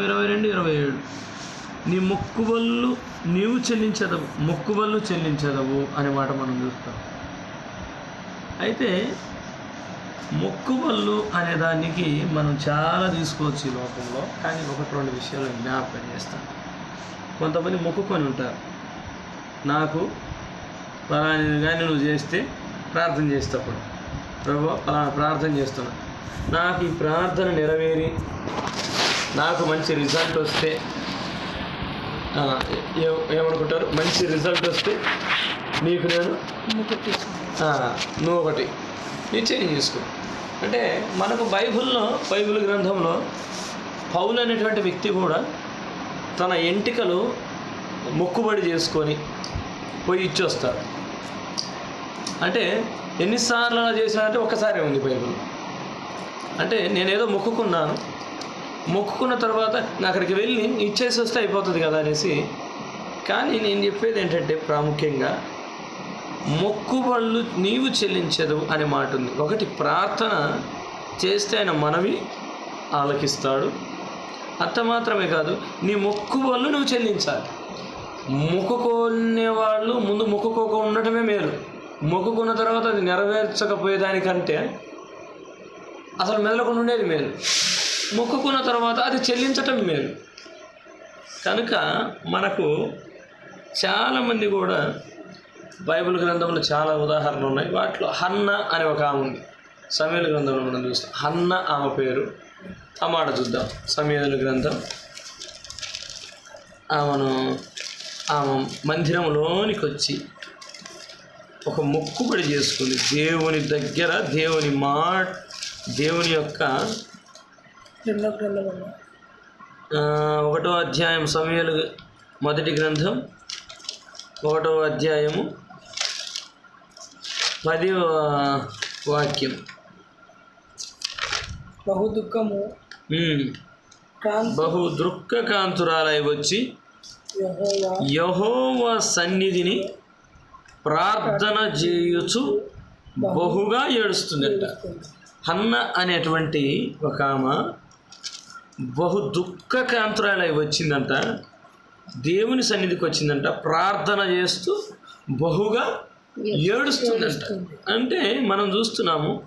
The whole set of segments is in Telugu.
ఇరవై రెండు ఇరవై ఏడు. నీ మొక్కుబళ్ళు నీవు చెల్లించదవు మొక్కుబళ్ళు చెల్లించదవు అనే మాట మనం చూస్తాం. అయితే మొక్కుబళ్ళు అనే దానికి మనం చాలా తీసుకోవచ్చు ఈ లోకంలో కానీ ఒకటి రెండు విషయాలు జ్ఞాపకం చేస్తాను. కొంతమంది మొక్కుకొని ఉంటారు. నాకు ఫలాని కానీ నువ్వు చేస్తే ప్రార్థన చేసేటప్పుడు ప్రభు ఫలానా ప్రార్థన చేస్తున్నా. నాకు ఈ ప్రార్థన నెరవేరి నాకు మంచి రిజల్ట్ వస్తే ఏమనుకుంటారు? మంచి రిజల్ట్ వస్తే నీకు నేను నువ్వు ఒకటి. నిశ్చయం చేసుకో. అంటే మనకు బైబిల్లో బైబిల్ గ్రంథంలో పౌలు అనేటువంటి వ్యక్తి కూడా తన ఎంటికలు మొక్కుబడి చేసుకొని పోయి ఇచ్చొస్తాడు. అంటే ఎన్నిసార్లు అలా చేశానంటే ఒక్కసారే ఉంది బైబిల్. అంటే నేనేదో మొక్కుకున్నాను మొక్కుకున్న తర్వాత అక్కడికి వెళ్ళి ఇచ్చేసి వస్తే అయిపోతుంది కదా అనేసి. కానీ నేను చెప్పేది ఏంటంటే ప్రాముఖ్యంగా మొక్కుబళ్ళు నీవు చెల్లించదు అనే మాట ఉంది. ఒకటి ప్రార్థన చేస్తే ఆయన మనవి ఆలకిస్తాడు. అంత మాత్రమే కాదు నీ మొక్కుబళ్ళు నువ్వు చెల్లించాలి. మొక్కుకునే వాళ్ళు ముందు మొక్కుకోక ఉండటమే మేలు. మొక్కుకున్న తర్వాత అది నెరవేర్చకపోయేదానికంటే అసలు మెదలకుండా ఉండేది మేలు. మొక్కుకున్న తర్వాత అది చెల్లించటం మేలు. కనుక మనకు చాలామంది కూడా బైబిల్ గ్రంథంలో చాలా ఉదాహరణలు ఉన్నాయి. వాటిలో హన్న అనే ఒక ఆమె ఉంది. సమయాల గ్రంథంలో మనం చూస్తాం. హన్న ఆమె పేరు. ఆ మాట చూద్దాం. సమయాల గ్రంథం. ఆమెను ఆమె మందిరంలోనికి వచ్చి ఒక మొక్కుబడి చేసుకుంది దేవుని దగ్గర దేవుని మా దేవుని యొక్క రెండో గ్రంథం ఒకటో అధ్యాయం సమయాలు మొదటి గ్రంథం ఒకటో అధ్యాయము పది వాక్యం. బహు దుఃఖము బహు దృక్కకాంతురాలై వచ్చి యెహోవా యహోవ సన్నిధిని ప్రార్థన చేయుచు బహుగా ఏడుస్తుందంట. హన్న అనేటువంటి ఒక ఆమె బహు దుఃఖకాంతురాలై వచ్చిందంట. దేవుని సన్నిధికి వచ్చిందంట. ప్రార్థన చేస్తూ బహుగా ఏడుస్తుందంట. అంటే మనం చూస్తున్నాము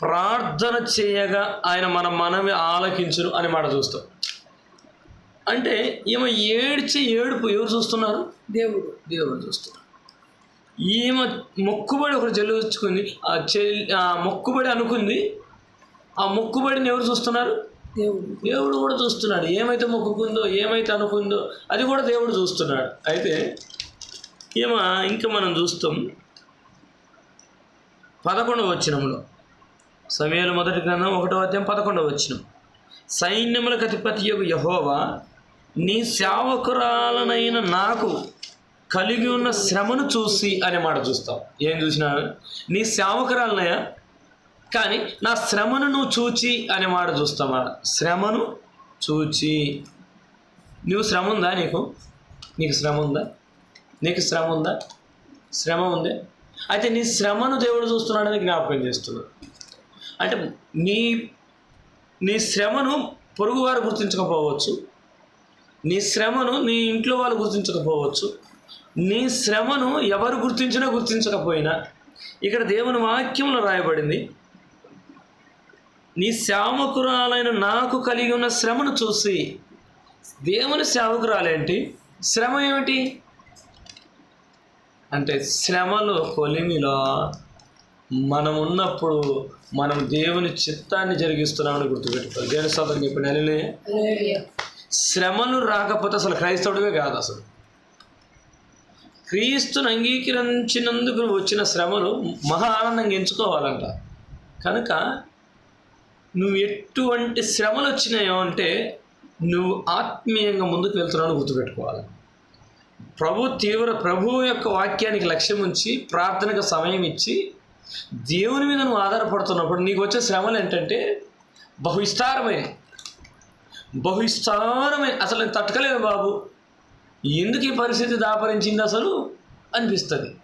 ప్రార్థన చేయగా ఆయన మన మనవి ఆలకించును అని మాట చూస్తాం. అంటే ఈమె ఏడ్చే ఏడుపు ఎవరు చూస్తున్నారు? దేవుడు. దేవుడు చూస్తున్నారు. ఈమె మొక్కుబడి ఒకరు చెల్లించుకుంది. ఆ చెల్లి ఆ మొక్కుబడి అనుకుంది. ఆ మొక్కుబడిని ఎవరు చూస్తున్నారు? దేవుడు దేవుడు కూడా చూస్తున్నాడు. ఏమైతే మొక్కుకుందో ఏమైతే అనుకుందో అది కూడా దేవుడు చూస్తున్నాడు. అయితే ఏమా ఇంకా మనం చూస్తాం పదకొండవ వచ్చినంలో సమయాలు మొదటి గ్రంథం ఒకటో అధ్యాయం పదకొండవ వచ్చినం సైన్యములకు అధిపతి యొక్క యహోవా నీ సేవకురాలనైన నాకు కలిగి ఉన్న శ్రమను చూసి అనే మాట చూస్తాం. ఏం చూసినా నీ సేవకురాలనయ్యా కానీ నా శ్రమను నువ్వు చూచి అనే మాట చూస్తామా శ్రమను చూచి. నువ్వు శ్రమ ఉందా నీకు? నీకు శ్రమ ఉందా? నీకు శ్రమ ఉందా? శ్రమ ఉందే. అయితే నీ శ్రమను దేవుడు చూస్తున్నాడని జ్ఞాపకం చేస్తున్నాడు. అంటే నీ నీ శ్రమను పొరుగువారు గుర్తించకపోవచ్చు. నీ శ్రమను నీ ఇంట్లో వాళ్ళు గుర్తించకపోవచ్చు. నీ శ్రమను ఎవరు గుర్తించినా గుర్తించకపోయినా. ఇక్కడ దేవుని వాక్యంలో రాయబడింది నీ సేవకురాలైన నాకు కలిగి ఉన్న శ్రమను చూసి దేవుని సేవకురాలేంటి శ్రమ ఏమిటి? అంటే శ్రమలో కొలిమిలో మనం ఉన్నప్పుడు మనం దేవుని చిత్తాన్ని జరిగిస్తున్నామని గుర్తుపెట్టుకోవాలి. దేవుని స్తోత్రం ఇప్పుడు హల్లెలూయా. శ్రమలు రాకపోతే అసలు క్రైస్తవుడివే కాదు అసలు. క్రీస్తుని అంగీకరించినందుకు వచ్చిన శ్రమలు మహా ఆనందంగా ఎంచుకోవాలంట. కనుక నువ్వు ఎటువంటి శ్రమలు వచ్చినాయో అంటే నువ్వు ఆత్మీయంగా ముందుకు వెళ్తున్నావు గుర్తుపెట్టుకోవాలి. ప్రభు తీవ్ర ప్రభు యొక్క వాక్యానికి లక్ష్యం ఉంచి ప్రార్థనకు సమయం ఇచ్చి దేవుని మీద నువ్వు ఆధారపడుతున్నప్పుడు నీకు వచ్చే శ్రమలు ఏంటంటే బహు విస్తారమైన బహు విస్తారమైన అసలు నేను తట్టుకోలేను బాబు. ఎందుకు ఈ పరిస్థితి దాపరించింది అసలు? అనిపిస్తుంది.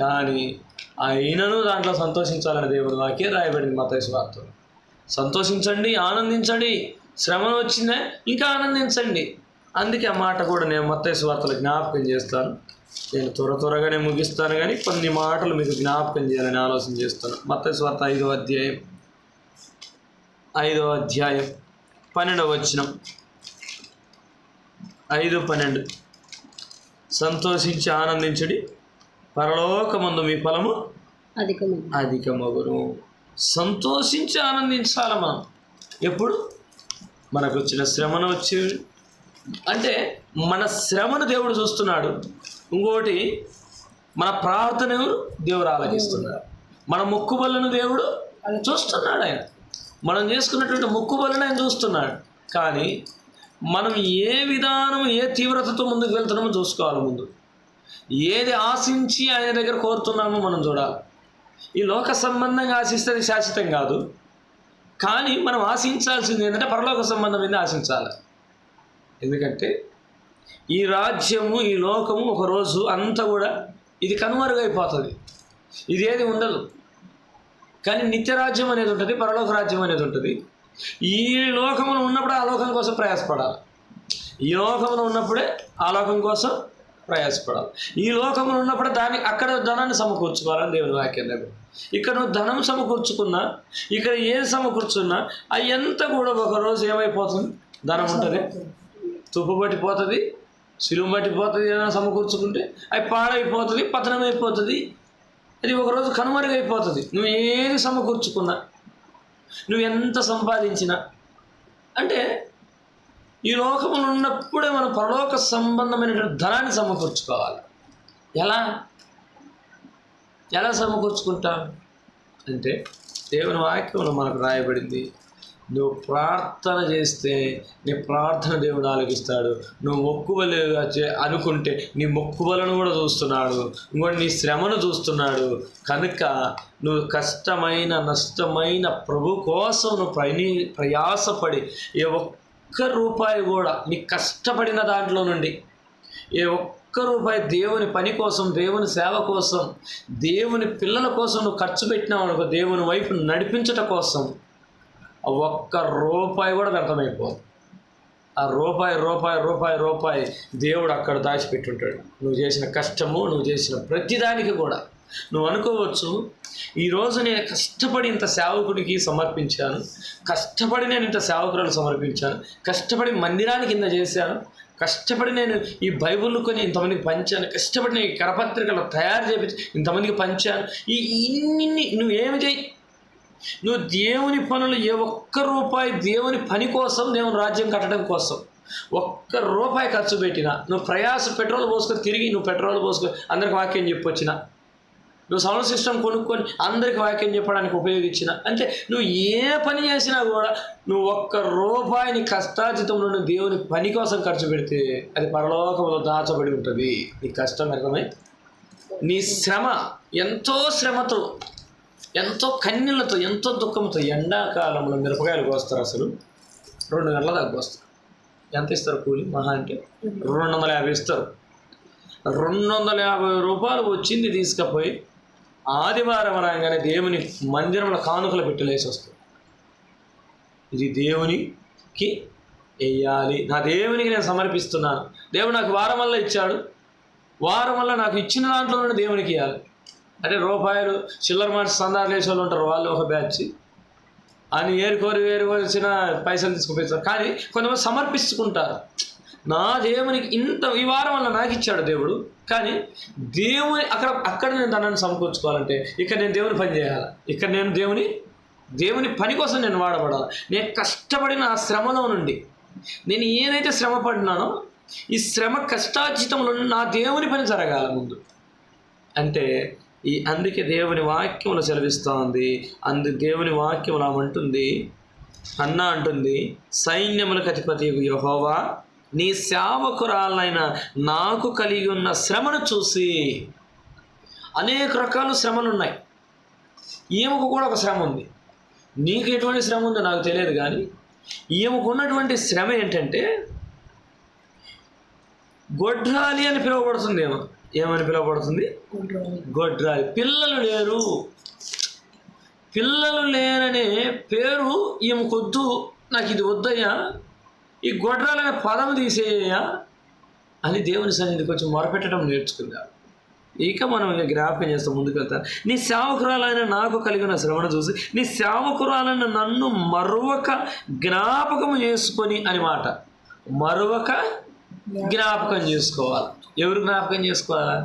కానీ అయినను దాంట్లో సంతోషించాలని దేవుడు వాక్యం రాయబడింది మత వార్తలు. సంతోషించండి ఆనందించండి. శ్రమ వచ్చిందా ఇంకా ఆనందించండి. అందుకే ఆ మాట కూడా నేను మత్తయి వార్తలు జ్ఞాపకం చేస్తాను. నేను త్వర త్వరగానే ముగిస్తాను కానీ కొన్ని మాటలు మీకు జ్ఞాపకం చేయాలని ఆలోచన చేస్తాను. మత్తయి వార్త ఐదో అధ్యాయం. ఐదో అధ్యాయం పన్నెండవ వచనం. ఐదు పన్నెండు. సంతోషించి ఆనందించడి పరలోకమందు మీ ఫలము అధికము అధికమగును. సంతోషించి ఆనందించాలి మనం. ఎప్పుడు? మనకు వచ్చిన శ్రమను వచ్చి. అంటే మన శ్రమను దేవుడు చూస్తున్నాడు. ఇంకోటి మన ప్రార్థన దేవుడు ఆలకిస్తున్నాడు మన మొక్కుబళ్ళను దేవుడు చూస్తున్నాడు ఆయన. మనం చేసుకున్నటువంటి మొక్కుబళ్ళను ఆయన చూస్తున్నాడు. కానీ మనం ఏ విధానం ఏ తీవ్రతతో ముందుకు వెళ్తున్నామో చూసుకోవాలి ముందు. ఏది ఆశించి ఆయన దగ్గర కోరుతున్నామో మనం చూడాలి. ఈ లోక సంబంధంగా ఆశిస్తే అది శాశ్వతం కాదు. కానీ మనం ఆశించాల్సింది ఏంటంటే పరలోక సంబంధమైంది ఆశించాలి. ఎందుకంటే ఈ రాజ్యము ఈ లోకము ఒకరోజు అంతా కూడా ఇది కనుమరుగైపోతుంది. ఇది ఏది ఉండదు. కానీ నిత్యరాజ్యం అనేది ఉంటుంది పరలోక రాజ్యం అనేది ఉంటుంది. ఈ లోకమును ఉన్నప్పుడే ఆ లోకం కోసం ప్రయాసపడాలి. ఈ లోకమును ఉన్నప్పుడే ఆ లోకం కోసం ప్రయాసపడాలి. ఈ లోకంలో ఉన్నప్పుడు దాని అక్కడ ధనాన్ని సమకూర్చుకోవాలని దేవుని వాక్యం దగ్గర ఇక్కడ నువ్వు ధనం సమకూర్చుకున్నా ఇక్కడ ఏది సమకూర్చున్నా అవి ఎంత కూడా ఒకరోజు ఏమైపోతుంది? ధనం ఉంటుంది. తుప్పు పట్టిపోతుంది సిలువు పట్టిపోతుంది ఏదైనా సమకూర్చుకుంటే అవి పాడైపోతుంది పతనం అయిపోతుంది అది ఒకరోజు కనుమరుగైపోతుంది. నువ్వు ఏది సమకూర్చుకున్నా నువ్వు ఎంత సంపాదించినా అంటే ఈ లోకములు ఉన్నప్పుడే మనం పరలోక సంబంధమైనటువంటి ధనాన్ని సమకూర్చుకోవాలి. ఎలా? ఎలా సమకూర్చుకుంటాం? అంటే దేవుని వాక్యంలో మనకు రాయబడింది నువ్వు ప్రార్థన చేస్తే నీ ప్రార్థన దేవుడు ఆలకిస్తాడు. నువ్వు మొక్కుబలుగా చే అనుకుంటే నీ మొక్కువలను కూడా చూస్తున్నాడు. ఇంకోటి నీ శ్రమను చూస్తున్నాడు. కనుక నువ్వు కష్టమైన నష్టమైన ప్రభు కోసం నువ్వు ప్రయాసపడి ఏ ఒక్క ఒక్క రూపాయి కూడా నీ కష్టపడిన దాంట్లో నుండి ఏ ఒక్క రూపాయి దేవుని పని కోసం దేవుని సేవ కోసం దేవుని పిల్లల కోసం నువ్వు ఖర్చు పెట్టినావు అనుకో దేవుని వైపు నడిపించట కోసం ఒక్క రూపాయి కూడా వ్యర్థమైపోదు. ఆ రూపాయి రూపాయి రూపాయి రూపాయి దేవుడు అక్కడ దాచిపెట్టుంటాడు. నువ్వు చేసిన కష్టము నువ్వు చేసిన ప్రతిదానికి కూడా. నువ్వు అనుకోవచ్చు ఈరోజు నేను కష్టపడి ఇంత సేవకుడికి సమర్పించాను. కష్టపడి నేను ఇంత సేవకురాలు సమర్పించాను. కష్టపడి మందిరానికి ఇంత చేశాను. కష్టపడి నేను ఈ బైబిల్ కొని ఇంతమందికి పంచాను. కష్టపడి నేను ఈ కరపత్రికలు తయారు చేపించి ఇంతమందికి పంచాను. ఈ ఇన్ని నువ్వేమి చేయి? నువ్వు దేవుని పనులు ఏ ఒక్క రూపాయి దేవుని పని కోసం దేవుని రాజ్యం కట్టడం కోసం ఒక్క రూపాయి ఖర్చు పెట్టినా నువ్వు ప్రయాస పెట్రోల్ పోసుకొని తిరిగి నువ్వు పెట్రోల్ పోసుకొని అందరికి వాక్యం చెప్పొచ్చిన? నువ్వు సౌండ్ సిస్టమ్ కొనుక్కొని అందరికి వాక్యం చెప్పడానికి ఉపయోగించిన అంటే నువ్వు ఏ పని చేసినా కూడా నువ్వు ఒక్క రూపాయిని కష్టాజితంలో దేవుని పని కోసం ఖర్చు పెడితే అది పరలోకంలో దాచబడి ఉంటుంది. నీ కష్టం అర్థమై? నీ శ్రమ ఎంతో శ్రమతో ఎంతో కన్నీళ్ళతో ఎంతో దుఃఖంతో ఎండాకాలంలో మిరపకాయలు కోస్తారు అసలు. రెండు గంటల దాకా కోస్తారు. ఎంత ఇస్తారు కూలి? మహా అంటే రెండు వందల యాభై ఇస్తారు. రెండు వందల యాభై రూపాయలు వచ్చింది తీసుకుపోయి ఆదివారం రాగానే దేవుని మందిరంలో కానుకలు పెట్టలేసి వస్తుంది ఇది దేవునికి వెయ్యాలి నా దేవునికి నేను సమర్పిస్తున్నాను. దేవుడు నాకు వారం వల్ల ఇచ్చాడు. వారం వల్ల నాకు ఇచ్చిన దాంట్లో నుండి దేవునికి ఇవ్వాలి. అంటే రూపాయలు చిల్లర మాట సందాలు వేసే వాళ్ళు ఉంటారు. వాళ్ళు ఒక బ్యాచ్. అని ఏరుకోరి ఏరుకోవాల్సిన పైసలు తీసుకుపోతారు కానీ కొంతమంది సమర్పించుకుంటారు నా దేవునికి ఇంత ఈ వారం వల్ల నాకు ఇచ్చాడు దేవుడు. కానీ దేవుని అక్కడ అక్కడ నేను ధనాన్ని సమకూర్చుకోవాలంటే ఇక్కడ నేను దేవుని పని చేయాలి? ఇక్కడ నేను దేవుని దేవుని పని కోసం నేను వాడబడాలి? నేను కష్టపడిన ఆ శ్రమలో నుండి నేను ఏదైతే శ్రమ పడినానో ఈ శ్రమ కష్టార్జితంలో నా దేవుని పని జరగాల ముందు. అంటే ఈ అందుకే దేవుని వాక్యములు సెలవిస్తూ ఉంది అందు దేవుని వాక్యములు అంటుంది అన్న అంటుంది సైన్యములకు అధిపతి యహోవా నీ సేవకురాలైన నాకు కలిగి ఉన్న శ్రమను చూసి అనేక రకాల శ్రమలు ఉన్నాయి. ఈమెకు కూడా ఒక శ్రమ ఉంది. నీకు ఎటువంటి శ్రమ ఉందో నాకు తెలియదు కానీ ఈమెకు ఉన్నటువంటి శ్రమ ఏంటంటే గొడ్రాలి అని పిలువబడుతుంది ఏమో. ఏమని పిలువబడుతుంది? గొడ్రాలి. పిల్లలు లేరు. పిల్లలు లేరనే పేరు ఈమెకొద్దు నాకు ఇది వద్దయ్యా. ఈ గొడ్రాలనే పదం తీసేయ్యా అని దేవుని సన్నిధికి వచ్చి మొరపెట్టడం నేర్చుకున్నాడు ఇక మనం ఇక జ్ఞాపకం చేస్తాం ముందుకు వెళ్తాను నీ సేవకురాలైన నాకు కలిగిన శ్రమను చూసి నీ సేవకురాలైన నన్ను మరొక జ్ఞాపకం చేసుకొని అని మాట. మరొక జ్ఞాపకం చేసుకోవాలి. ఎవరు జ్ఞాపకం చేసుకోవాలా?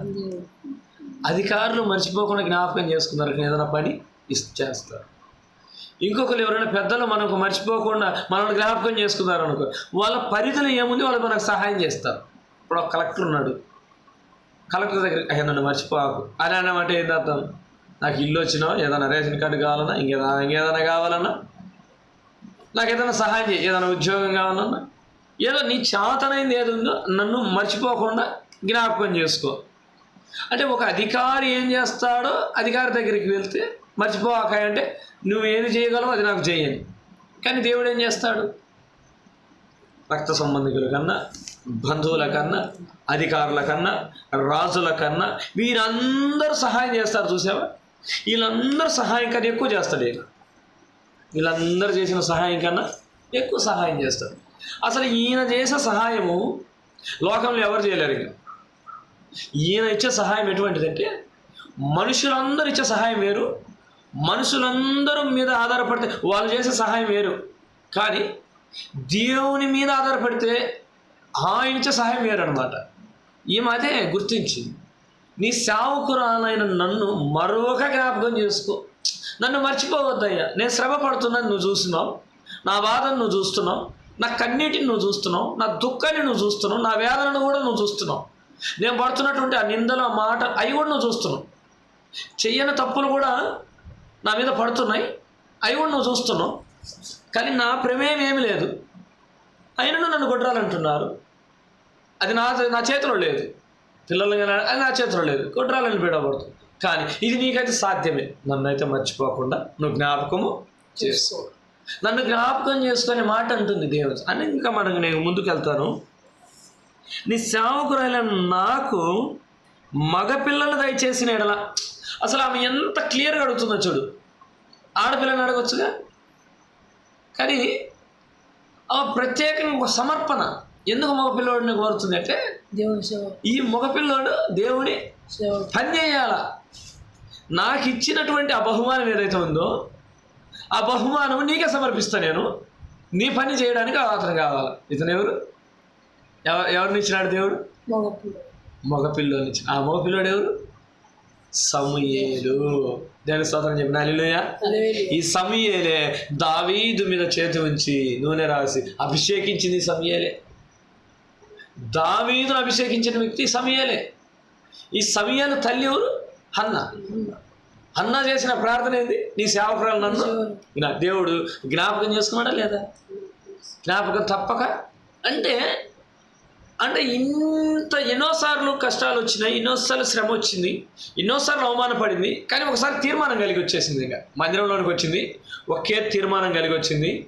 అధికారులు మర్చిపోకుండా జ్ఞాపకం చేసుకున్నారు కానీ ఏదైనా పని ఇస్ చేస్తారు. ఇంకొకరు ఎవరైనా పెద్దలు మనకు మర్చిపోకుండా మనల్ని జ్ఞాపకం చేసుకున్నారు అనుకో వాళ్ళ పరిధిలో ఏముంది? వాళ్ళు మనకు సహాయం చేస్తారు. ఇప్పుడు ఒక కలెక్టర్ ఉన్నాడు. కలెక్టర్ దగ్గర అయ్యా నన్ను మర్చిపోకు. అని అన్నమాట ఏం అర్థం నాకు ఇల్లు వచ్చినా ఏదైనా రేషన్ కార్డు కావాలన్నా ఇంకేదైనా ఇంకేదైనా కావాలన్నా నాకు ఏదైనా సహాయం చేయి. ఏదైనా ఉద్యోగం కావాలన్నా ఏదో నీ చేతనైంది ఏది ఉందో నన్ను మర్చిపోకుండా జ్ఞాపకం చేసుకో. అంటే ఒక అధికారి ఏం చేస్తాడో అధికారి దగ్గరికి వెళ్తే మర్చిపోక అంటే నువ్వు ఏది చేయగలవు అది నాకు చేయని కానీ దేవుడు ఏం చేస్తాడు? రక్త సంబంధికుల కన్నా బంధువుల కన్నా అధికారుల కన్నా రాజుల కన్నా వీరందరూ సహాయం చేస్తారు చూసావా? వీళ్ళందరూ సహాయం కన్నా ఎక్కువ చేస్తాడు ఈయన. వీళ్ళందరూ చేసిన సహాయం కన్నా ఎక్కువ సహాయం చేస్తాడు. అసలు ఈయన చేసే సహాయము లోకంలో ఎవరు చేయలేరు ఇక. ఈయన ఇచ్చే సహాయం ఎటువంటిదంటే మనుషులందరూ ఇచ్చే సహాయం వేరు మనుషులందరూ మీద ఆధారపడితే వాళ్ళు చేసే సహాయం వేరు. కానీ దేవుని మీద ఆధారపడితే ఆయన ఇచ్చే సహాయం వేరు అనమాట ఈమె అదే గుర్తించింది. నీ సావుకురాలైన నన్ను మరొక జ్ఞాపకం చేసుకో. నన్ను మర్చిపోవద్దయ్యా. నేను శ్రమ పడుతున్నాను నువ్వు చూస్తున్నావు. నా బాధను నువ్వు చూస్తున్నావు. నా కన్నీటిని నువ్వు చూస్తున్నావు. నా దుఃఖాన్ని నువ్వు చూస్తున్నావు. నా వేదనను కూడా నువ్వు చూస్తున్నావు. నేను పడుతున్నటువంటి ఆ నిందలు ఆ మాట అవి కూడా నువ్వు చూస్తున్నావు. చెయ్యని తప్పులు కూడా నా మీద పడుతున్నాయి. అవి కూడా నువ్వు చూస్తున్నావు. కానీ నా ప్రమేయం ఏమి లేదు. అయినను నన్ను కొట్టాలంటున్నారు. అది నా నా చేతిలో లేదు. పిల్లలు అది నా చేతిలో లేదు. కొట్టాలని పీడబడుతుంది కానీ ఇది నీకైతే సాధ్యమే. నన్ను అయితే మర్చిపోకుండా నువ్వు జ్ఞాపకము చేసుకో. నన్ను జ్ఞాపకం చేసుకునే మాట అంటుంది దేవుడు. అని ఇంకా మనం నేను ముందుకెళ్తాను. నీ సేవకురైన నాకు మగపిల్లలు దయచేసిన ఎడల అసలు ఆమె ఎంత క్లియర్గా అడుగుతుందో చూడు. ఆడపిల్లని అడగొచ్చుగా? కానీ ఆమె ప్రత్యేకంగా ఒక సమర్పణ ఎందుకు మగపిల్లోడిని కోరుతుంది అంటే దేవుని సేవ. ఈ మగపిల్లోడు దేవుని సేవ. పని చేయాల నాకు ఇచ్చినటువంటి ఆ బహుమానం ఏదైతే ఉందో ఆ బహుమానం నీకే సమర్పిస్తా నేను. నీ పని చేయడానికి అతను కావాలి? ఇతను ఎవరు? ఎవ ఎవరిని ఇచ్చినాడు దేవుడు? మగపిల్ల. మగపిల్లోని ఇచ్చిన ఆ మగపిల్లోడు ఎవరు? సమయేలు. దేని స్తోత్రం చెప్పిన హల్లెలూయా. ఈ సమయేలే దావీదు మీద చేతి ఉంచి నూనె రాసి అభిషేకించింది ఈ సమయేలే. దావీదును అభిషేకించిన వ్యక్తి సమయేలే. ఈ సమయాలు తల్లి ఎవరు? హన్న. హన్న చేసిన ప్రార్థన ఏంది? నీ సేవకురాలు నన్ను? నా దేవుడు జ్ఞాపకం చేసుకున్నాడా లేదా? జ్ఞాపకం తప్పక? అంటే అంటే ఇంత ఎన్నోసార్లు కష్టాలు వచ్చినాయి ఎన్నోసార్లు శ్రమ వచ్చింది ఎన్నోసార్లు అవమానపడింది కానీ ఒకసారి తీర్మానం కలిగి వచ్చేసింది ఇంకా. మందిరంలోనికి వచ్చింది ఒకే తీర్మానం కలిగి వచ్చింది.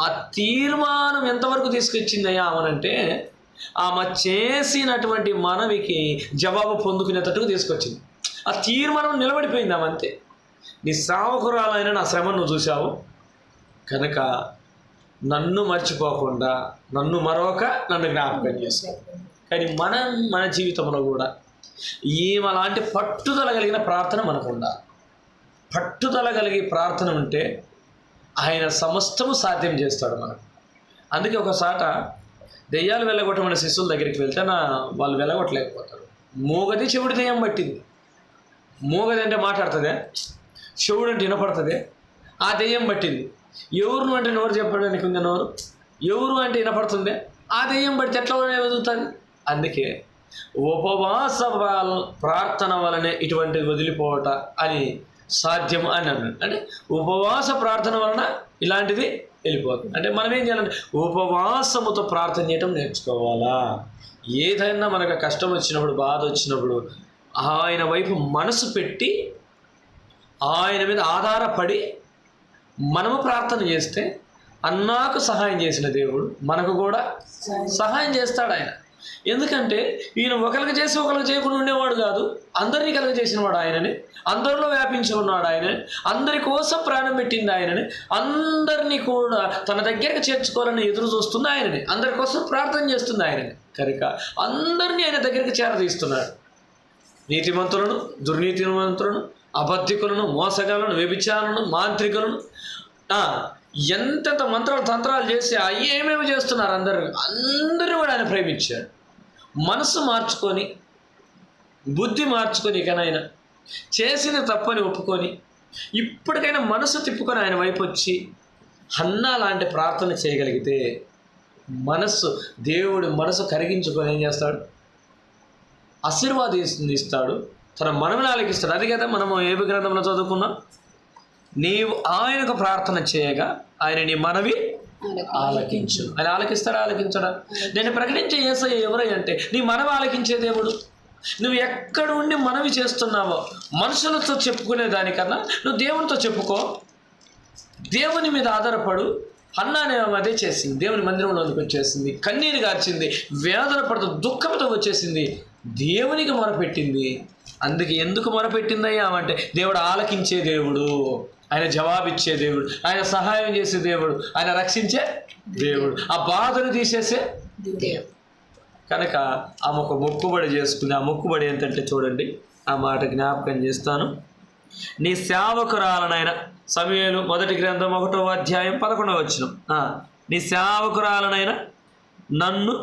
ఆ తీర్మానం ఎంతవరకు తీసుకొచ్చిందయ్యా ఆమెనంటే ఆమె చేసినటువంటి మనవికి జవాబు పొందుకునేటట్టుకు తీసుకొచ్చింది. ఆ తీర్మానం నిలబడిపోయింది ఆమె అంతే. నీ సావకురాలైన నా శ్రమను నువ్వు చూసావు కనుక నన్ను మర్చిపోకుండా నన్ను మరొక నన్ను జ్ఞాపకం చేసుకో. కానీ మనం మన జీవితంలో కూడా ఏం అలాంటి పట్టుదల కలిగిన ప్రార్థన మనకు ఉండాలి. పట్టుదల కలిగి ప్రార్థన ఉంటే ఆయన సమస్తము సాధ్యం చేస్తాడు మనకు. అందుకే ఒకసాట దెయ్యాలు వెళ్ళగొట్టమని శిష్యుల దగ్గరికి వెళ్తే నా వాళ్ళు వెళ్ళగొట్టలేకపోతారు. మూగది చెవుడి దెయ్యం పట్టింది. మూగది అంటే మాట్లాడుతుంది? చెవుడు అంటే వినపడుతుంది? ఆ దెయ్యం పట్టింది. ఎవరు అంటే నోరు చెప్పడానికి ఉంది నోరు? ఎవరు అంటే వినపడుతుంది? ఆ దెయ్యం పడితే ఎట్లా ఎదుగుతుంది అందుకే ఉపవాస వల- ప్రార్థన వలనే ఇటువంటిది వదిలిపోవట అని సాధ్యం అని అన్నాడు. అంటే ఉపవాస ప్రార్థన వలన ఇలాంటిది వెళ్ళిపోతుంది. అంటే మనం ఏం చేయాలంటే ఉపవాసముతో ప్రార్థన చేయటం నేర్చుకోవాలా? ఏదైనా మనకు కష్టం వచ్చినప్పుడు బాధ వచ్చినప్పుడు ఆయన వైపు మనసు పెట్టి ఆయన మీద ఆధారపడి మనము ప్రార్థన చేస్తే అన్నాకు సహాయం చేసిన దేవుడు మనకు కూడా సహాయం చేస్తాడు ఆయన. ఎందుకంటే ఈయన ఒకరికి చేసి ఒకరికి చేయకుండా ఉండేవాడు కాదు. అందరినీ కలుగ చేసినవాడు ఆయనని. అందరిలో వ్యాపించి ఉన్నాడు ఆయనని. అందరి కోసం ప్రాణం పెట్టింది ఆయనని. అందరినీ కూడా తన దగ్గరికి చేర్చుకోవాలని ఎదురు చూస్తుంది ఆయనని. అందరి కోసం ప్రార్థన చేస్తుంది ఆయనని. కనుక అందరినీ ఆయన దగ్గరికి చేరదీస్తున్నాడు. నీతిమంతులను దుర్నీతిమంతులను అబద్ధికులను మోసగాలను వ్యభిచారులను మాంత్రికులను. ఎంతెంత మంత్రాలు తంత్రాలు చేసి అవి ఏమేమి చేస్తున్నారు అందరూ? అందరూ కూడా ఆయన ప్రేమించాడు. మనసు మార్చుకొని బుద్ధి మార్చుకొని ఇకనైనా చేసిన తప్పని ఒప్పుకొని ఇప్పటికైనా మనసు తిప్పుకొని ఆయన వైపు వచ్చి హన్నా లాంటి ప్రార్థన చేయగలిగితే మనస్సు దేవుడు మనసు కరిగించుకొని ఏం చేస్తాడు? ఆశీర్వాదం ఇస్తాడు. తన మనవిని ఆలకిస్తాడు అది కదా మనము ఏ గ్రంథంలో చదువుకున్నాం? నీవు ఆయనకు ప్రార్థన చేయగా ఆయన నీ మనవి ఆలకించు. ఆయన ఆలకిస్తాడా? ఆలకించడా? నేను ప్రకటించే ఏసయ్య ఎవరై అంటే నీ మనవి ఆలకించే దేవుడు. నువ్వు ఎక్కడ ఉండి మనవి చేస్తున్నావో మనుషులతో చెప్పుకునే దానికన్నా నువ్వు దేవునితో చెప్పుకో. దేవుని మీద ఆధారపడు. అన్న అనే ఆమె అదే చేసింది. దేవుని మందిరంలోనికి వచ్చేసింది. కన్నీరు గార్చింది. వేదన పడుతూ దుఃఖంతో వచ్చేసింది. దేవునికి మొరపెట్టింది. అందుకే ఎందుకు మొరపెట్టిందయ్యా అంటే దేవుడు ఆలకించే దేవుడు ఆయన జవాబిచ్చే దేవుడు ఆయన సహాయం చేసే దేవుడు ఆయన రక్షించే దేవుడు ఆ బాధను తీసేసే దేవుడు. కనుక ఆమె ఒక మొక్కుబడి చేసుకుంది ఆ మొక్కుబడి ఏంటంటే చూడండి ఆ మాట జ్ఞాపకం చేస్తాను. నీ సేవకురాలనైన సమయలు మొదటి గ్రంథం ఒకటో అధ్యాయం పదకొండవ వచ్చిన నీ సేవకురాలనైన నన్ను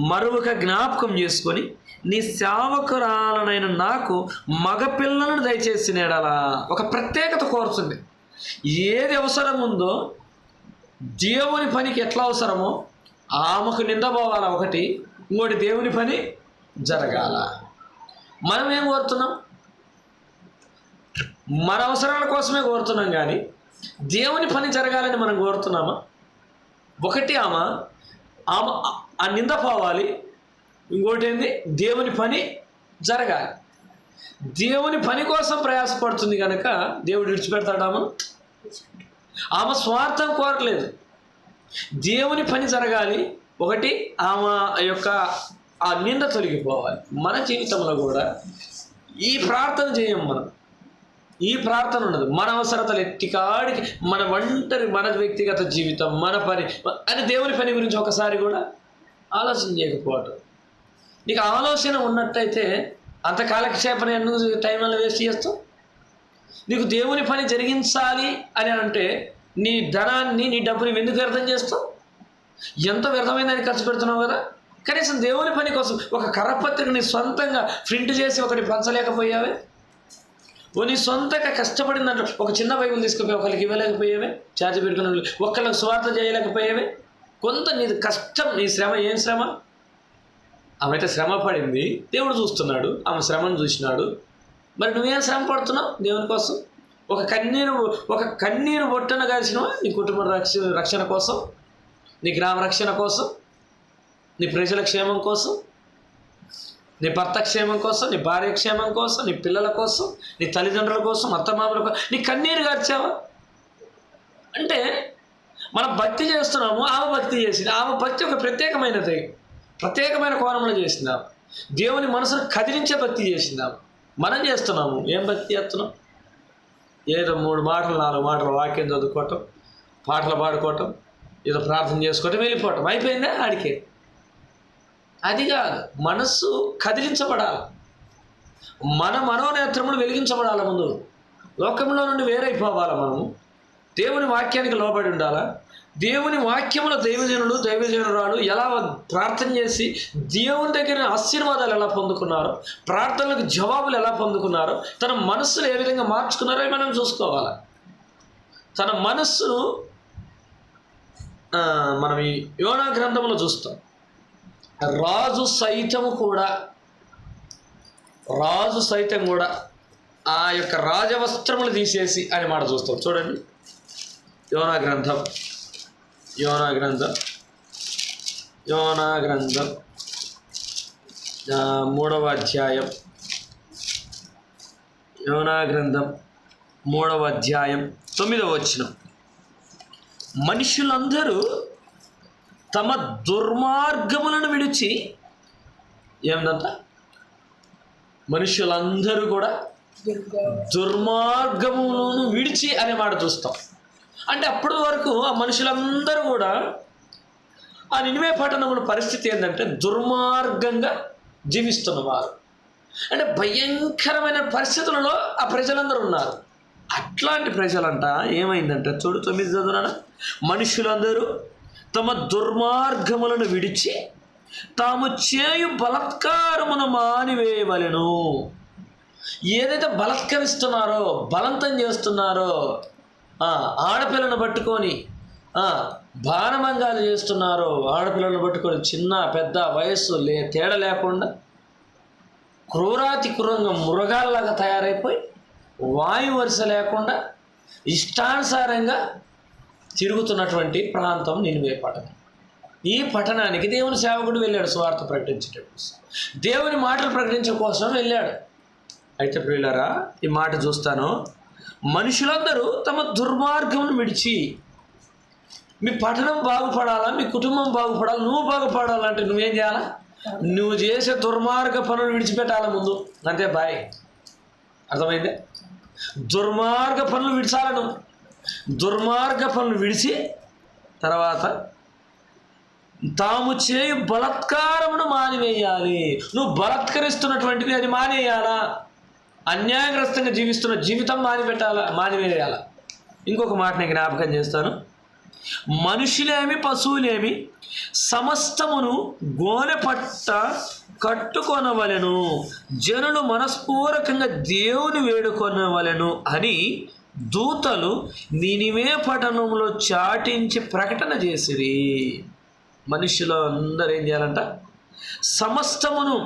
మరొక జ్ఞాపకం చేసుకొని నీ సేవకురాలనైన నాకు మగపిల్లలను దయచేసి నేడలా? ఒక ప్రత్యేకత కోరుతుంది. ఏది అవసరం ఉందో దేవుని పనికి ఎట్లా అవసరమో ఆమెకు నిందపోవాల ఒకటి ఇంకోటి దేవుని పని జరగాల. మనం ఏం కోరుతున్నాం? మన అవసరాల కోసమే కోరుతున్నాం కానీ దేవుని పని జరగాలని మనం కోరుతున్నామా? ఒకటి ఆమె ఆమె ఆ నింద పోవాలి. ఇంకోటి ఏంది? దేవుని పని జరగాలి. దేవుని పని కోసం ప్రయాసపడుతుంది కనుక దేవుడు విడిచిపెడతాడామా ఆమె స్వార్థం కోరలేదు. దేవుని పని జరగాలి. ఒకటి ఆమె యొక్క ఆ నింద తొలగిపోవాలి. మన జీవితంలో కూడా ఈ ప్రార్థన చేయం మనం. ఈ ప్రార్థన ఉండదు మన అవసరతలు ఎత్తికాడికి మన ఒంటరి మన వ్యక్తిగత జీవితం మన పని అని దేవుని పని గురించి ఒకసారి కూడా ఆలోచన చేయకపోవటం. నీకు ఆలోచన ఉన్నట్టయితే అంత కాలక్షేపణ ఎందుకు టైం వల్ల వేస్ట్ చేస్తావు? నీకు దేవుని పని జరిగించాలి అని అంటే నీ ధనాన్ని నీ డబ్బుని ఎందుకు వ్యర్థం చేస్తావు? ఎంత వ్యర్థమైన దాన్ని ఖర్చు పెడుతున్నావు కదా? కనీసం దేవుని పని కోసం ఒక కరపత్రికని సొంతంగా ప్రింట్ చేసి ఒకటి పంచలేకపోయావే? ఓ నీ సొంతగా కష్టపడిందంటే ఒక చిన్న బైబుల్ తీసుకుపోయి ఒకరికి ఇవ్వలేకపోయావే? ఛార్జ్ పెట్టుకున్న ఒక్కళ్ళకి స్వార్థ చేయలేకపోయావే? కొంత నీది కష్టం నీ శ్రమ ఏం శ్రమ? ఆమె అయితే శ్రమ పడింది. దేవుడు చూస్తున్నాడు ఆమె శ్రమను చూసినాడు. మరి నువ్వేం శ్రమ పడుతున్నావు దేవుని కోసం? ఒక కన్నీరు ఒక కన్నీరు బొట్టన కలిసినవా నీ కుటుంబ రక్ష రక్షణ కోసం? నీ గ్రామ రక్షణ కోసం? నీ ప్రజల క్షేమం కోసం? నీ భర్త క్షేమం కోసం? నీ భార్య క్షేమం కోసం? నీ పిల్లల కోసం? నీ తల్లిదండ్రుల కోసం? అత్తమామల కోసం? నీ కన్నీరు గార్చావా? అంటే మనం భక్తి చేస్తున్నాము ఆమె భక్తి చేసింది. ఆమె భక్తి ఒక ప్రత్యేకమైనది. ప్రత్యేకమైన కోణంలో చేసిందాం దేవుని మనసును కదిలించే భక్తి చేసిందాం మనం చేస్తున్నాము. ఏం భక్తి చేస్తున్నాం? ఏదో మూడు మాటలు నాలుగు మాటలు వాక్యం చదువుకోవటం పాటలు పాడుకోవటం ఏదో ప్రార్థన చేసుకోవటం వెళ్ళిపోవటం. అయిపోయిందా ఆడికే? అది కాదు. మనస్సు కదిలించబడాలి. మన మనోనేత్రములు వెలిగించబడాలి ముందు. లోకంలో నుండి వేరైపోవాలి మనము. దేవుని వాక్యానికి లోబడి ఉండాలా? దేవుని వాక్యముల దైవజనులు దైవజనురాలు ఎలా ప్రార్థన చేసి దేవుని దగ్గర ఆశీర్వాదాలు ఎలా పొందుకున్నారో ప్రార్థనలకు జవాబులు ఎలా పొందుకున్నారో తన మనస్సును ఏ విధంగా మార్చుకున్నారో మనం చూసుకోవాలి? తన మనస్సును మనం ఈ యోనా గ్రంథంలో చూస్తాం. రాజు సైతము కూడా రాజు సైతం కూడా ఆ యొక్క రాజవస్త్రములు తీసేసి అని మాట చూస్తాం. చూడండి. యోనా గ్రంథం. యోనా గ్రంథం. యోనా గ్రంథం. మూడవ అధ్యాయం. యోనా గ్రంథం మూడవ అధ్యాయం తొమ్మిదవ వచనం. మనుషులందరూ తమ దుర్మార్గములను విడిచి ఏమిటంట? మనుషులందరూ కూడా దుర్మార్గములను విడిచి అనే మాట చూస్తాం. అంటే అప్పటి వరకు ఆ మనుషులందరూ కూడా ఆ నినివే పట్టణముల పరిస్థితి ఏంటంటే దుర్మార్గంగా జీవిస్తున్నవారు. అంటే భయంకరమైన పరిస్థితులలో ఆ ప్రజలందరూ ఉన్నారు. అట్లాంటి ప్రజలంట ఏమైందంటే చూడు తొమ్మిది చదువున మనుషులందరూ తమ దుర్మార్గములను విడిచి తాము చేయు బలత్కారమును మానివేయవలెను. ఏదైతే బలత్కరిస్తున్నారో బలవంతం చేస్తున్నారో ఆడపిల్లను పట్టుకొని ఆ, చేస్తున్నారు చేస్తున్నారో. ఆడపిల్లను పట్టుకొని చిన్న పెద్ద వయస్సు లే తేడా లేకుండా క్రూరాతి క్రూరంగా మృగాల్లాగా తయారైపోయి వాయు వరుస లేకుండా ఇష్టానుసారంగా తిరుగుతున్నటువంటి ప్రాంతం నినివే పట్టణం. ఈ పట్టణానికి దేవుని సేవకుడు వెళ్ళాడు స్వార్థ ప్రకటించేటప్పుడు. దేవుని మాటలు ప్రకటించడం కోసం వెళ్ళాడు. అయితే ప్రియులరా ఈ మాట చూస్తాను. మనుషులందరూ తమ దుర్మార్గమును విడిచి మీ పట్టణం బాగుపడాలా? మీ కుటుంబం బాగుపడాలి? నువ్వు బాగుపడాలంటే నువ్వేం చేయాలా? నువ్వు చేసే దుర్మార్గ పనులు విడిచిపెట్టాలి ముందు? అంతే బాయ్. అర్థమైందే? దుర్మార్గ పనులు విడిచాల నువ్వు? దుర్మార్గ పనులు విడిచి తర్వాత తాము చేయు బలత్కారమును మానివేయాలి. నువ్వు బలత్కరిస్తున్నటువంటిది అది మానేయాలా? అన్యాయగ్రస్తంగా జీవిస్తున్న జీవితం మానిపెట్టాలా మానివేయాల? ఇంకొక మాట నేను జ్ఞాపకం చేస్తాను. మనుషులేమి పశువులేమి సమస్తమును గోనె పట్ట జనులు మనస్పూర్వకంగా దేవుని వేడుకొనవలెను అని దూతలు నినివే పట్టణంలో చాటించి ప్రకటన చేసిరి. మనుషులు అందరూ ఏం చేయాలంట? సమస్తమును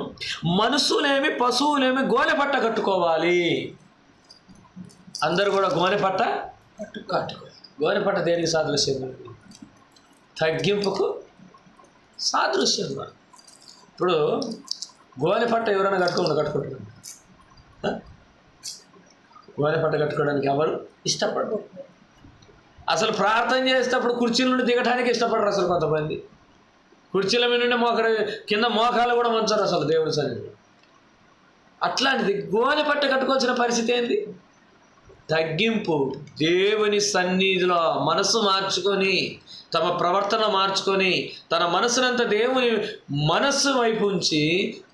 మనసులేమి పశువులేమి గోనె పట్ట కట్టుకోవాలి. అందరూ కూడా గోనె పట్ట కట్టుకో గోనె పట్ట దేనికి సాదృశ్యం తగ్గింపుకు సాదృశ్యం ఇప్పుడు గోనె పట్ట ఎవరైనా కట్టుకోమని కట్టుకుంటున్నాను గోనెపట్ట గోనె పట్ట కట్టుకోవడానికి ఎవరు ఇష్టపడరు. అసలు ప్రార్థన చేసేటప్పుడు కుర్చీల నుండి దిగడానికి ఇష్టపడరు అసలు కొంతమంది. కుర్చీల మీద నుండి మోకరు కింద మోకాలు కూడా ఉంచారు అసలు దేవుడి సన్ని అట్లాంటిది గోనె పట్ట కట్టుకోవాల్సిన పరిస్థితి ఏంది? తగ్గింపు. దేవుని సన్నిధిలో మనసు మార్చుకొని తమ ప్రవర్తన మార్చుకొని తన మనసునంతా దేవుని మనస్సు వైపు ఉంచి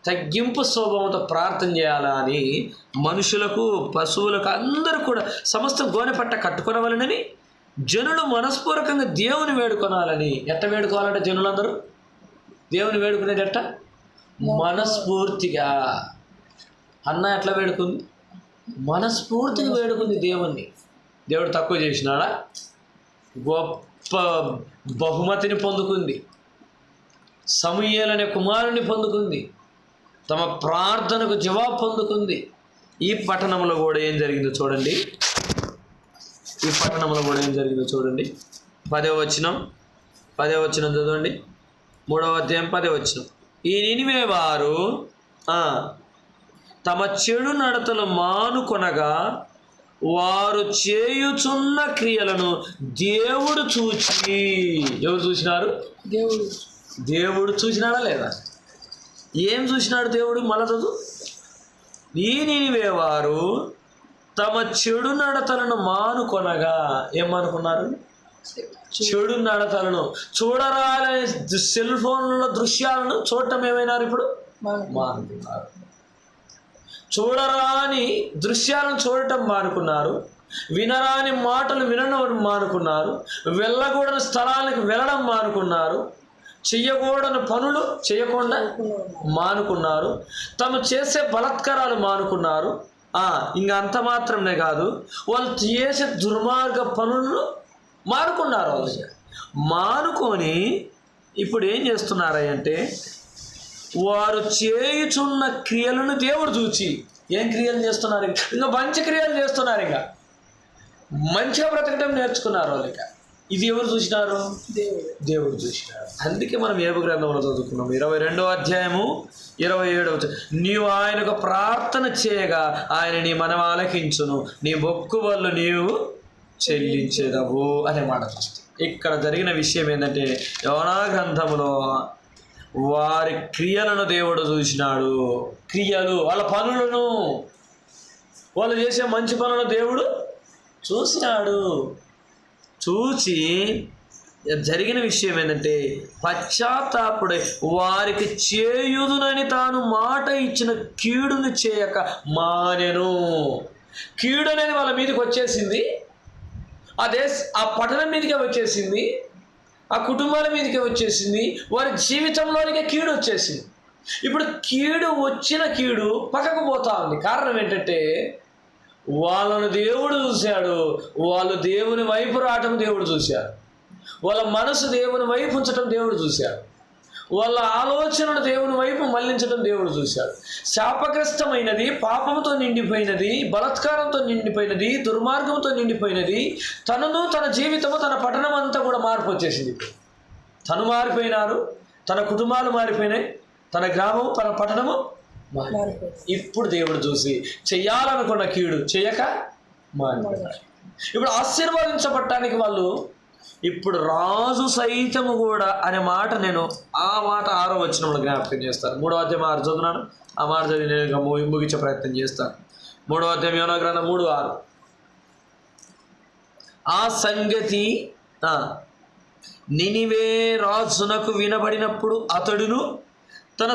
తగ్గింపు స్వభావంతో ప్రార్థన చేయాలా అని మనుషులకు పశువులకు అందరూ కూడా సమస్త గోనె పట్ట కట్టుకొనవలనని జనులు మనస్పూర్వకంగా దేవుని వేడుకొనాలని. ఎట్ట వేడుకోవాలంటే జనులందరూ? దేవుని వేడుకునేటట్ట? మనస్ఫూర్తిగా. అన్న ఎట్లా వేడుకుంది? మనస్ఫూర్తిగా వేడుకుంది దేవుణ్ణి. దేవుడు తక్కువ చేసినాడా? గొప్ప బహుమతిని పొందుకుంది. సమూయేలు అనే కుమారుని పొందుకుంది. తమ ప్రార్థనకు జవాబు పొందుకుంది. ఈ పట్టణంలో కూడా ఏం జరిగిందో చూడండి. ఈ పట్టణంలో కూడా ఏం జరిగిందో చూడండి. పదే వచ్చినాం పదే వచ్చినాం చదవండి. మూడవ అధ్యాయం పదే వచనం ఈ నినివే వారు తమ చెడు నడతలు మానుకొనగా వారు చేయుచున్న క్రియలను దేవుడు చూచి ఎవరు చూసినారు? దేవుడు. దేవుడు చూసినాడా లేదా? ఏం చూసినాడు దేవుడు మళ్ళా చదువు? ఈ నినివేవారు తమ చెడు నడతలను మానుకొనగా ఏమనుకున్నారు చెడు నడతలను చూడరాలే సెల్ ఫోన్లలో దృశ్యాలను చూడటం ఏమైనారు ఇప్పుడు? మానుకున్నారు. చూడరాని దృశ్యాలను చూడటం మానుకున్నారు. వినరాని మాటలు వినడం మానుకున్నారు. వెళ్ళకూడని స్థలాలకు వెళ్ళడం మానుకున్నారు. చెయ్యకూడని పనులు చేయకుండా మానుకున్నారు. తమ చేసే బలత్కారాలు మానుకున్నారు. ఇంకా అంత మాత్రమే కాదు. వాళ్ళు చేసే దుర్మార్గ పనులను మానుకున్నారు వాళ్ళు మానుకొని ఇప్పుడు ఏం చేస్తున్నారంటే వారు చేయుచున్న క్రియలను దేవుడు చూచి ఏం క్రియలు చేస్తున్నారు ఇంకా? మంచి క్రియలు చేస్తున్నారు ఇంకా. మంచిగా బ్రతకడం నేర్చుకున్నారు వాళ్ళు ఇక. ఇది ఎవరు చూసినారు? దేవుడు దేవుడు అందుకే మనం ఏబు గ్రంథంలో చదువుకున్నాం. ఇరవై రెండో అధ్యాయము ఇరవై ఏడవ నీవు ఆయనకు ప్రార్థన చేయగా ఆయన నీ మనం ఆలకించును నీ బొక్కు వల్ల నీవు చెల్లించేదవు అనే మాట ఇక్కడ జరిగిన విషయం ఏంటంటే యోనా గ్రంథంలో వారి క్రియలను దేవుడు చూసినాడు. క్రియలు వాళ్ళ పనులను వాళ్ళు చేసే మంచి పనులను దేవుడు చూసినాడు. చూసి జరిగిన విషయం ఏంటంటే పశ్చాత్తాపుడే వారికి చేయుదునని తాను మాట ఇచ్చిన కీడుని చేయక మానెను. కీడు అనేది వాళ్ళ మీదకి వచ్చేసింది. ఆ దేశ ఆ పట్టణం మీదకే వచ్చేసింది ఆ కుటుంబాల మీదకే వచ్చేసింది వారి జీవితంలోనికే కీడు వచ్చేసింది. ఇప్పుడు కీడు వచ్చిన కీడు పక్కకు పోతా ఉంది. కారణం ఏంటంటే వాళ్ళను దేవుడు చూశాడు వాళ్ళు దేవుని వైపు రావటం దేవుడు చూశాడు వాళ్ళ మనసు దేవుని వైపు ఉంచటం దేవుడు చూశాడు వాళ్ళ ఆలోచనను దేవుని వైపు మళ్ళించడం దేవుడు చూశాడు. శాపగ్రస్తమైనది పాపంతో నిండిపోయినది బలత్కారంతో నిండిపోయినది దుర్మార్గంతో నిండిపోయినది తనను తన జీవితము తన పట్టణం అంతా కూడా మార్పు వచ్చేసింది. తను మారిపోయినారు తన కుటుంబాలు మారిపోయినాయి తన గ్రామం తన పట్టణము మారి ఇప్పుడు దేవుడు చూసి చెయ్యాలనుకున్న కీడు చేయక మారిపోయినారు ఇప్పుడు ఆశీర్వదించబడటానికి వాళ్ళు ఇప్పుడు రాజు సైతము కూడా అనే మాట నేను ఆ మాట ఆరో వచ్చినప్పుడు జ్ఞాపకం చేస్తాను. మూడో అధ్యాయం ఆరు చదువున్నాను ఆ మాట చదివి నేను ఇంకా ముగించే ప్రయత్నం చేస్తాను. మూడో అధ్యాయం యోనా గ్రంథం మూడు ఆరు. ఆ సంగతి ఆ, నినివే రాజునకు వినబడినప్పుడు అతడును తన